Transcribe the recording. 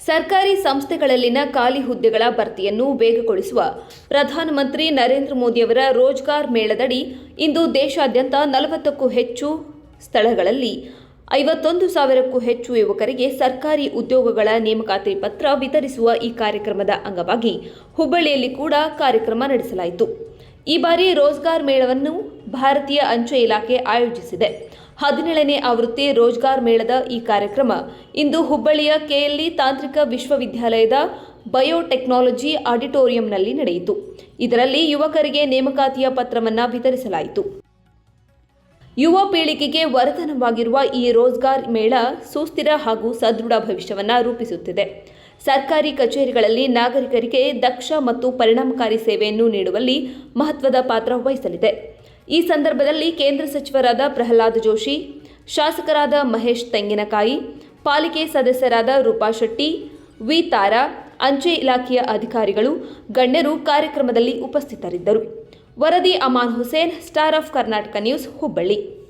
ಸರ್ಕಾರಿ ಸಂಸ್ಥೆಗಳಲ್ಲಿನ ಖಾಲಿ ಹುದ್ದೆಗಳ ಭರ್ತಿಯನ್ನು ವೇಗಗೊಳಿಸುವ ಪ್ರಧಾನಮಂತ್ರಿ ನರೇಂದ್ರ ಮೋದಿಯವರ ರೋಜ್ಗಾರ್ ಮೇಳದಡಿ ಇಂದು ದೇಶಾದ್ಯಂತ ನಲವತ್ತಕ್ಕೂ ಹೆಚ್ಚು ಸ್ಥಳಗಳಲ್ಲಿ ಐವತ್ತೊಂದು ಸಾವಿರಕ್ಕೂ ಹೆಚ್ಚು ಯುವಕರಿಗೆ ಸರ್ಕಾರಿ ಉದ್ಯೋಗಗಳ ನೇಮಕಾತಿ ಪತ್ರ ವಿತರಿಸುವ ಈ ಕಾರ್ಯಕ್ರಮದ ಅಂಗವಾಗಿ ಹುಬ್ಬಳ್ಳಿಯಲ್ಲಿ ಕೂಡ ಕಾರ್ಯಕ್ರಮ ನಡೆಸಲಾಯಿತು. ಈ ಬಾರಿ ರೋಜ್ಗಾರ್ ಮೇಳವನ್ನು ಭಾರತೀಯ ಅಂಚೆ ಇಲಾಖೆ ಆಯೋಜಿಸಿದೆ. ಹದಿನೇಳನೇ ಆವೃತ್ತಿ ರೋಜ್ಗಾರ್ ಮೇಳದ ಈ ಕಾರ್ಯಕ್ರಮ ಇಂದು ಹುಬ್ಬಳ್ಳಿಯ ಕೆಎಲ್ಇ ತಾಂತ್ರಿಕ ವಿಶ್ವವಿದ್ಯಾಲಯದ ಬಯೋಟೆಕ್ನಾಲಜಿ ಆಡಿಟೋರಿಯಂನಲ್ಲಿ ನಡೆಯಿತು. ಇದರಲ್ಲಿ ಯುವಕರಿಗೆ ನೇಮಕಾತಿಯ ಪತ್ರವನ್ನು ವಿತರಿಸಲಾಯಿತು. ಯುವ ಪೀಳಿಗೆಗೆ ವರದಾನವಾಗಿರುವ ಈ ರೋಜ್ಗಾರ್ ಮೇಳ ಸುಸ್ಥಿರ ಹಾಗೂ ಸದೃಢ ಭವಿಷ್ಯವನ್ನು ರೂಪಿಸುತ್ತಿದೆ. ಸರ್ಕಾರಿ ಕಚೇರಿಗಳಲ್ಲಿ ನಾಗರಿಕರಿಗೆ ದಕ್ಷ ಮತ್ತು ಪರಿಣಾಮಕಾರಿ ಸೇವೆಯನ್ನು ನೀಡುವಲ್ಲಿ ಮಹತ್ವದ ಪಾತ್ರ ವಹಿಸಲಿದೆ. ಈ ಸಂದರ್ಭದಲ್ಲಿ ಕೇಂದ್ರ ಸಚಿವರಾದ ಪ್ರಹ್ಲಾದ್ ಜೋಶಿ, ಶಾಸಕರಾದ ಮಹೇಶ್ ತೆಂಗಿನಕಾಯಿ, ಪಾಲಿಕೆ ಸದಸ್ಯರಾದ ರೂಪಾ ಶೆಟ್ಟಿ, ವಿ ತಾರಾ, ಅಂಚೆ ಇಲಾಖೆಯ ಅಧಿಕಾರಿಗಳು, ಗಣ್ಯರು ಕಾರ್ಯಕ್ರಮದಲ್ಲಿ ಉಪಸ್ಥಿತರಿದ್ದರು. ವರದಿ Aman Hussain, star of Karnataka news, Hubballi.